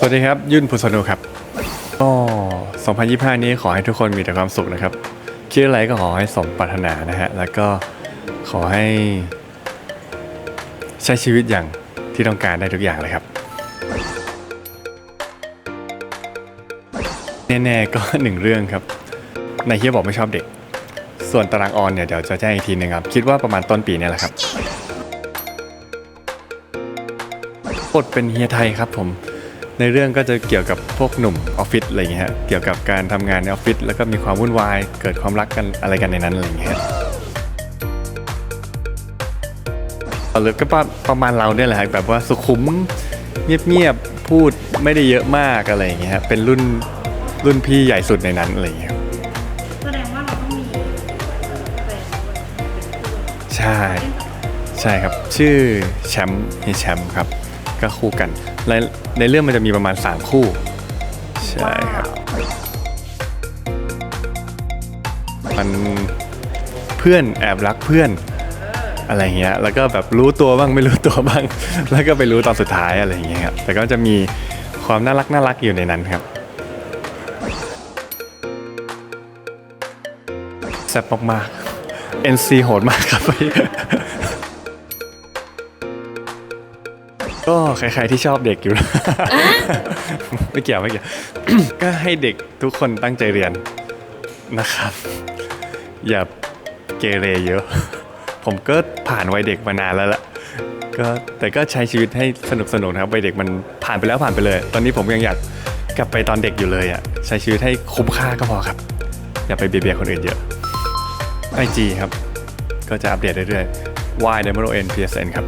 สวัสดีครับ ยุ่นพุสนุครับก็2025 นี้ขอให้ทุกคนมีแต่ความสุขนะครับ คิดอะไรก็ขอให้สมปรารถนานะฮะ แล้วก็ขอให้ ใช้ชีวิตอย่างที่ต้องการได้ทุกอย่างเลยครับ แน่ๆ ก็หนึ่งเรื่องครับนายเฮียบอกไม่ชอบเด็ก ส่วนตารางออนเนี่ยเดี๋ยวจะแจ้งอีกทีหนึงครับ คิดว่าประมาณต้นปีนี่แหละครับบทเป็นเฮียไทยครับผม ในเรื่องก็จะเกี่ยวกับพวกหนุ่มออฟฟิศอะไรอย่างเงี้ยฮะเกี่ยวกับการทำงานในออฟฟิศแล้วก็มีความวุ่นวาย เกิดความรักกันอะไรกันในนั้นอะไรอย่างเงี้ยฮะหรือก็ประประมาณเราเนี่ยแหละครับแบบว่าสุขุมเงียบๆพูดไม่ได้เยอะมากอะไรอย่างเงี้ยฮะเป็นรุ่นรุ่นพี่ใหญ่สุดในนั้นอะไรอย่างเงี้ยครับแสดงว่าเราต้องมีแฟนด้วยเป็นใช่ ใช่ครับ ชื่อแชมป์เฮียแชมป์ครับ ก็คู่กันในในเรื่องมันจะมีประมาณ 3 คู่ ใช่ครับ มันเพื่อนแอบรักเพื่อนอะไรเงี้ย แล้วก็แบบรู้ตัวบ้างไม่รู้ตัวบ้าง แล้วก็ไปรู้ตอนสุดท้ายอะไรเงี้ยครับ แต่ก็จะมีความน่ารักน่ารักอยู่ในนั้นครับแซ่บมากๆ NC โหดมากครับ ก็ใครๆที่ชอบเด็กอยู่ไม่เกี่ยวไม่เกี่ยว ก็ให้เด็กทุกคนตั้งใจเรียนนะครับ อย่าเกเรเยอะ ผมก็ผ่านวัยเด็กมานานแล้วล่ะก็แต่ก็ใช้ชีวิตให้สนุกสนุกนะครับวัยเด็กมันผ่านไปแล้วผ่านไปเลย ตอนนี้ผมยังอยากกลับไปตอนเด็กอยู่เลยอะใช้ชีวิตให้คุ้มค่าก็พอครับ อย่าไปเบียดเบียนคนอื่นเยอะไอจีครับ ก็จะอัปเดตเรื่อยๆ y w n PSN ครับ